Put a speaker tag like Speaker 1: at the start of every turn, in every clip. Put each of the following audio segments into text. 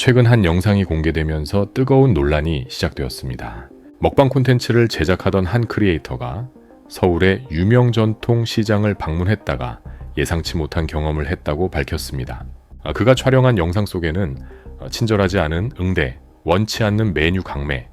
Speaker 1: 최근 한 영상이 공개되면서 뜨거운 논란이 시작되었습니다. 먹방 콘텐츠를 제작하던 한 크리에이터가 서울의 유명 전통 시장을 방문했다가 예상치 못한 경험을 했다고 밝혔습니다. 아, 그가 촬영한 영상 속에는 어, 친절하지 않은 응대, 원치 않는 메뉴 강매,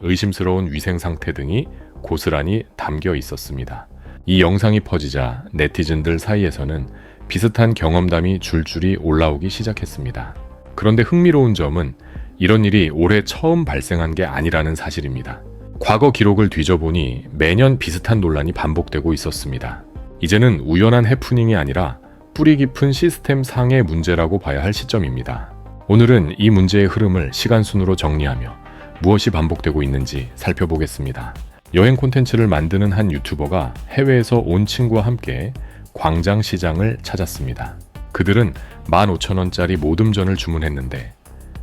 Speaker 1: 의심스러운 위생 상태 등이 고스란히 담겨 있었습니다. 이 영상이 퍼지자 네티즌들 사이에서는 비슷한 경험담이 줄줄이 올라오기 시작했습니다. 그런데 흥미로운 점은 이런 일이 올해 처음 발생한 게 아니라는 사실입니다. 과거 기록을 뒤져보니 매년 비슷한 논란이 반복되고 있었습니다. 이제는 우연한 해프닝이 아니라 뿌리 깊은 시스템 상의 문제라고 봐야 할 시점입니다. 오늘은 이 문제의 흐름을 시간 순으로 정리하며 무엇이 반복되고 있는지 살펴보겠습니다. 여행 콘텐츠를 만드는 한 유튜버가 해외에서 온 친구와 함께 광장 시장을 찾았습니다. 그들은 15,000원짜리 모듬전을 주문했는데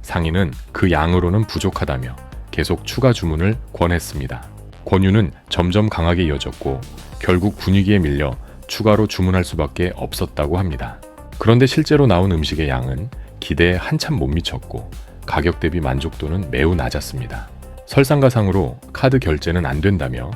Speaker 1: 상인은 그 양으로는 부족하다며 계속 추가 주문을 권했습니다. 권유는 점점 강하게 이어졌고 결국 분위기에 밀려 추가로 주문할 수밖에 없었다고 합니다. 그런데 실제로 나온 음식의 양은 기대에 한참 못 미쳤고 가격 대비 만족도는 매우 낮았습니다. 설상가상으로 카드 결제는 안 된다며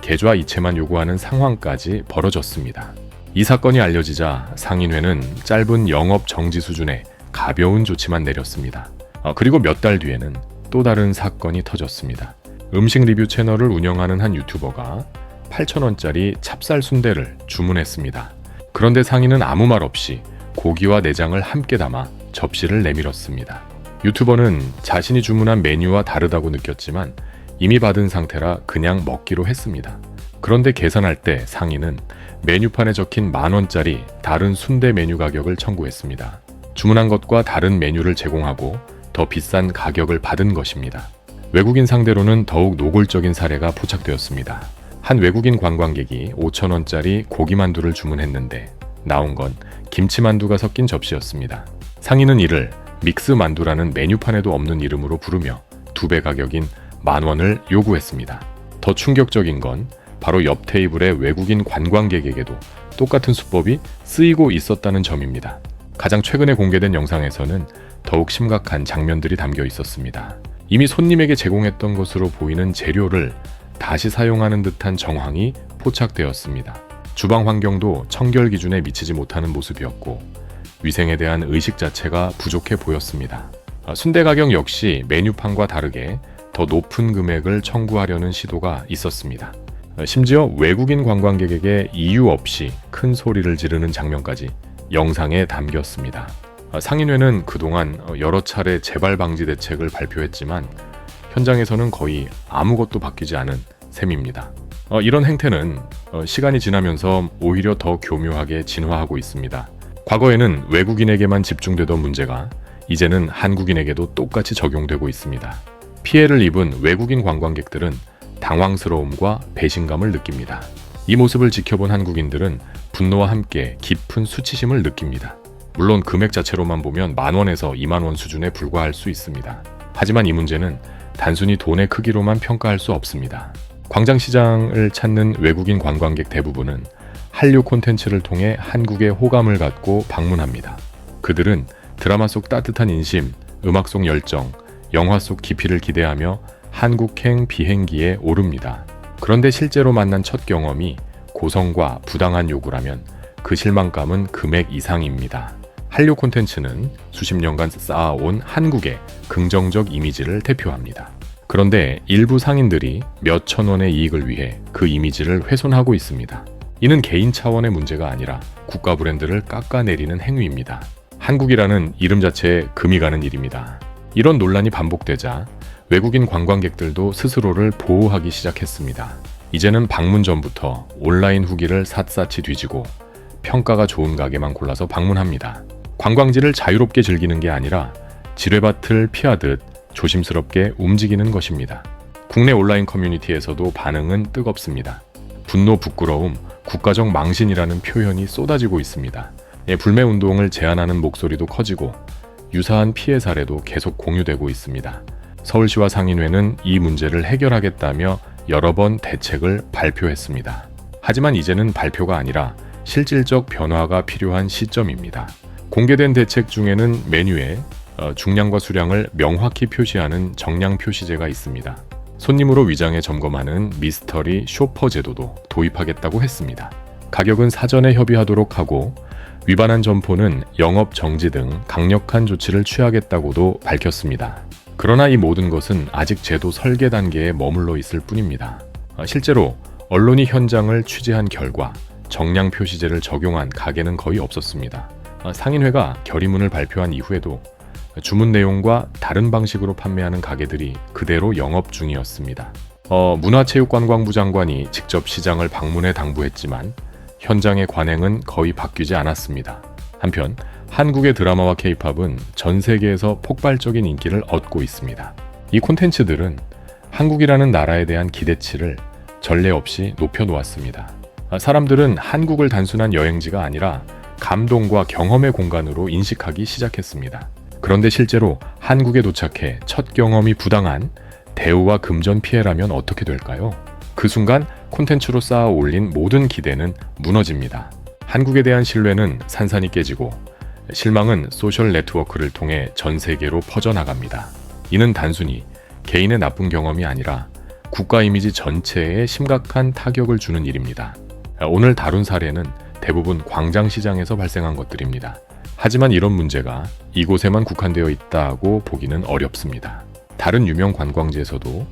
Speaker 1: 계좌 이체만 요구하는 상황까지 벌어졌습니다. 이 사건이 알려지자 상인회는 짧은 영업 정지 수준의 가벼운 조치만 내렸습니다. 어, 그리고 몇 달 뒤에는 또 다른 사건이 터졌습니다. 음식 리뷰 채널을 운영하는 한 유튜버가 8,000원짜리 찹쌀 순대를 주문했습니다. 그런데 상인은 아무 말 없이 고기와 내장을 함께 담아 접시를 내밀었습니다. 유튜버는 자신이 주문한 메뉴와 다르다고 느꼈지만 이미 받은 상태라 그냥 먹기로 했습니다. 그런데 계산할 때 상인은 메뉴판에 적힌 만 원짜리 다른 순대 메뉴 가격을 청구했습니다. 주문한 것과 다른 메뉴를 제공하고 더 비싼 가격을 받은 것입니다. 외국인 상대로는 더욱 노골적인 사례가 포착되었습니다. 한 외국인 관광객이 5천원짜리 고기만두를 주문했는데 나온 건 김치만두가 섞인 접시였습니다. 상인은 이를 믹스만두라는 메뉴판에도 없는 이름으로 부르며 두 배 가격인 만 원을 요구했습니다. 더 충격적인 건 바로 옆 테이블의 외국인 관광객에게도 똑같은 수법이 쓰이고 있었다는 점입니다. 가장 최근에 공개된 영상에서는 더욱 심각한 장면들이 담겨 있었습니다. 이미 손님에게 제공했던 것으로 보이는 재료를 다시 사용하는 듯한 정황이 포착되었습니다. 주방 환경도 청결 기준에 미치지 못하는 모습이었고 위생에 대한 의식 자체가 부족해 보였습니다. 아, 순대 가격 역시 메뉴판과 다르게 더 높은 금액을 청구하려는 시도가 있었습니다. 아, 심지어 외국인 관광객에게 이유 없이 큰 소리를 지르는 장면까지 영상에 담겼습니다. 아, 상인회는 그동안 어, 여러 차례 재발 방지 대책을 발표했지만 현장에서는 거의 아무것도 바뀌지 않은 셈입니다. 어, 이런 행태는 어, 시간이 지나면서 오히려 더 교묘하게 진화하고 있습니다. 과거에는 외국인에게만 집중되던 문제가 이제는 한국인에게도 똑같이 적용되고 있습니다. 피해를 입은 외국인 관광객들은 당황스러움과 배신감을 느낍니다. 이 모습을 지켜본 한국인들은 분노와 함께 깊은 수치심을 느낍니다. 물론 금액 자체로만 보면 만 원에서 2만 원 수준에 불과할 수 있습니다. 하지만 이 문제는 단순히 돈의 크기로만 평가할 수 없습니다. 광장시장을 찾는 외국인 관광객 대부분은 한류 콘텐츠를 통해 한국의 호감을 갖고 방문합니다. 그들은 드라마 속 따뜻한 인심, 음악 속 열정, 영화 속 깊이를 기대하며 한국행 비행기에 오릅니다. 그런데 실제로 만난 첫 경험이 고성과 부당한 요구라면 그 실망감은 금액 이상입니다. 한류 콘텐츠는 수십 년간 쌓아온 한국의 긍정적 이미지를 대표합니다. 그런데 일부 상인들이 몇천 원의 이익을 위해 그 이미지를 훼손하고 있습니다. 이는 개인 차원의 문제가 아니라 국가 브랜드를 깎아내리는 행위입니다. 한국이라는 이름 자체에 금이 가는 일입니다. 이런 논란이 반복되자 외국인 관광객들도 스스로를 보호하기 시작했습니다. 이제는 방문 전부터 온라인 후기를 샅샅이 뒤지고 평가가 좋은 가게만 골라서 방문합니다. 관광지를 자유롭게 즐기는 게 아니라 지뢰밭을 피하듯 조심스럽게 움직이는 것입니다. 국내 온라인 커뮤니티에서도 반응은 뜨겁습니다. 분노, 부끄러움, 국가적 망신이라는 표현이 쏟아지고 있습니다. 예, 불매 운동을 제안하는 목소리도 커지고 유사한 피해 사례도 계속 공유되고 있습니다. 서울시와 상인회는 이 문제를 해결하겠다며 여러 번 대책을 발표했습니다. 하지만 이제는 발표가 아니라 실질적 변화가 필요한 시점입니다. 공개된 대책 중에는 메뉴에 어, 중량과 수량을 명확히 표시하는 정량 표시제가 있습니다. 손님으로 위장해 점검하는 미스터리 쇼퍼 제도도 도입하겠다고 했습니다. 가격은 사전에 협의하도록 하고 위반한 점포는 영업 정지 등 강력한 조치를 취하겠다고도 밝혔습니다. 그러나 이 모든 것은 아직 제도 설계 단계에 머물러 있을 뿐입니다. 아, 실제로 언론이 현장을 취재한 결과 정량 표시제를 적용한 가게는 거의 없었습니다. 아, 상인회가 결의문을 발표한 이후에도 주문 내용과 다른 방식으로 판매하는 가게들이 그대로 영업 중이었습니다. 어, 문화체육관광부 장관이 직접 시장을 방문해 당부했지만 현장의 관행은 거의 바뀌지 않았습니다. 한편 한국의 드라마와 케이팝은 전 세계에서 폭발적인 인기를 얻고 있습니다. 이 콘텐츠들은 한국이라는 나라에 대한 기대치를 전례 없이 높여놓았습니다. 아, 사람들은 한국을 단순한 여행지가 아니라 감동과 경험의 공간으로 인식하기 시작했습니다. 그런데 실제로 한국에 도착해 첫 경험이 부당한 대우와 금전 피해라면 어떻게 될까요? 그 순간 콘텐츠로 쌓아 올린 모든 기대는 무너집니다. 한국에 대한 신뢰는 산산이 깨지고 실망은 소셜 네트워크를 통해 전 세계로 퍼져나갑니다. 이는 단순히 개인의 나쁜 경험이 아니라 국가 이미지 전체에 심각한 타격을 주는 일입니다. 오늘 다룬 사례는 대부분 광장시장에서 발생한 것들입니다. 하지만 이런 문제가 이곳에만 국한되어 있다고 보기는 어렵습니다. 다른 유명 관광지에서도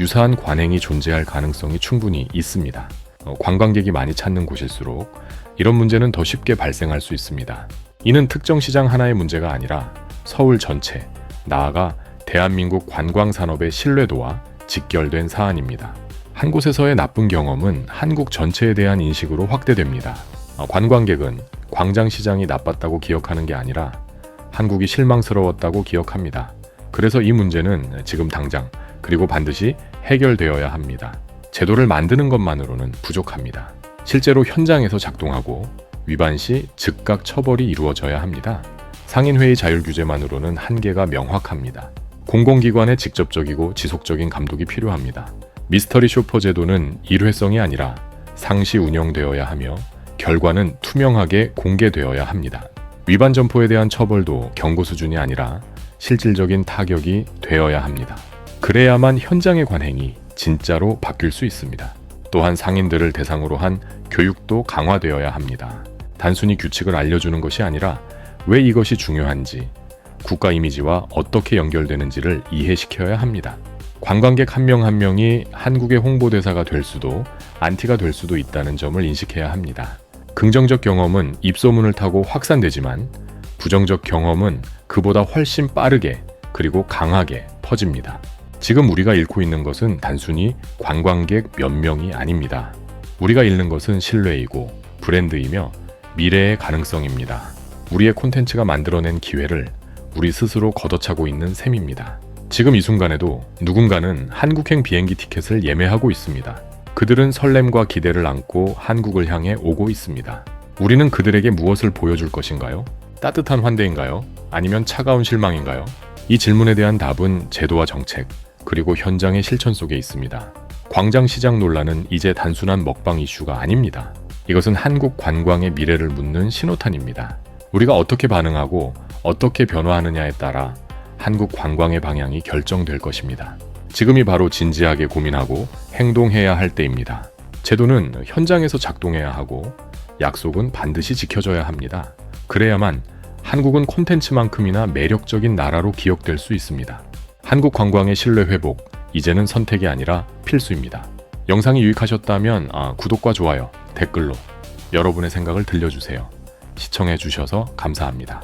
Speaker 1: 유사한 관행이 존재할 가능성이 충분히 있습니다. 어, 관광객이 많이 찾는 곳일수록 이런 문제는 더 쉽게 발생할 수 있습니다. 이는 특정 시장 하나의 문제가 아니라 서울 전체, 나아가 대한민국 관광 산업의 신뢰도와 직결된 사안입니다. 한 곳에서의 나쁜 경험은 한국 전체에 대한 인식으로 확대됩니다. 어, 관광객은 광장 시장이 나빴다고 기억하는 게 아니라 한국이 실망스러웠다고 기억합니다. 그래서 이 문제는 지금 당장 그리고 반드시 해결되어야 합니다. 제도를 만드는 것만으로는 부족합니다. 실제로 현장에서 작동하고 위반 시 즉각 처벌이 이루어져야 합니다. 상인회의 자율 규제만으로는 한계가 명확합니다. 공공기관의 직접적이고 지속적인 감독이 필요합니다. 미스터리 쇼퍼 제도는 일회성이 아니라 상시 운영되어야 하며 결과는 투명하게 공개되어야 합니다. 위반 점포에 대한 처벌도 경고 수준이 아니라 실질적인 타격이 되어야 합니다. 그래야만 현장의 관행이 진짜로 바뀔 수 있습니다. 또한 상인들을 대상으로 한 교육도 강화되어야 합니다. 단순히 규칙을 알려주는 것이 아니라 왜 이것이 중요한지, 국가 이미지와 어떻게 연결되는지를 이해시켜야 합니다. 관광객 한명한 명이 한국의 홍보대사가 될 수도 안티가 될 수도 있다는 점을 인식해야 합니다. 긍정적 경험은 입소문을 타고 확산되지만 부정적 경험은 그보다 훨씬 빠르게 그리고 강하게 퍼집니다. 지금 우리가 잃고 있는 것은 단순히 관광객 몇 명이 아닙니다. 우리가 잃는 것은 신뢰이고 브랜드이며 미래의 가능성입니다. 우리의 콘텐츠가 만들어낸 기회를 우리 스스로 걷어차고 있는 셈입니다. 지금 이 순간에도 누군가는 한국행 비행기 티켓을 예매하고 있습니다. 그들은 설렘과 기대를 안고 한국을 향해 오고 있습니다. 우리는 그들에게 무엇을 보여줄 것인가요? 따뜻한 환대인가요? 아니면 차가운 실망인가요? 이 질문에 대한 답은 제도와 정책, 그리고 현장의 실천 속에 있습니다. 광장 시장 논란은 이제 단순한 먹방 이슈가 아닙니다. 이것은 한국 관광의 미래를 묻는 신호탄입니다. 우리가 어떻게 반응하고 어떻게 변화하느냐에 따라 한국 관광의 방향이 결정될 것입니다. 지금이 바로 진지하게 고민하고 행동해야 할 때입니다. 제도는 현장에서 작동해야 하고 약속은 반드시 지켜져야 합니다. 그래야만 한국은 콘텐츠만큼이나 매력적인 나라로 기억될 수 있습니다. 한국 관광의 신뢰 회복, 이제는 선택이 아니라 필수입니다. 영상이 유익하셨다면 아, 구독과 좋아요, 댓글로 여러분의 생각을 들려주세요. 시청해 주셔서 감사합니다.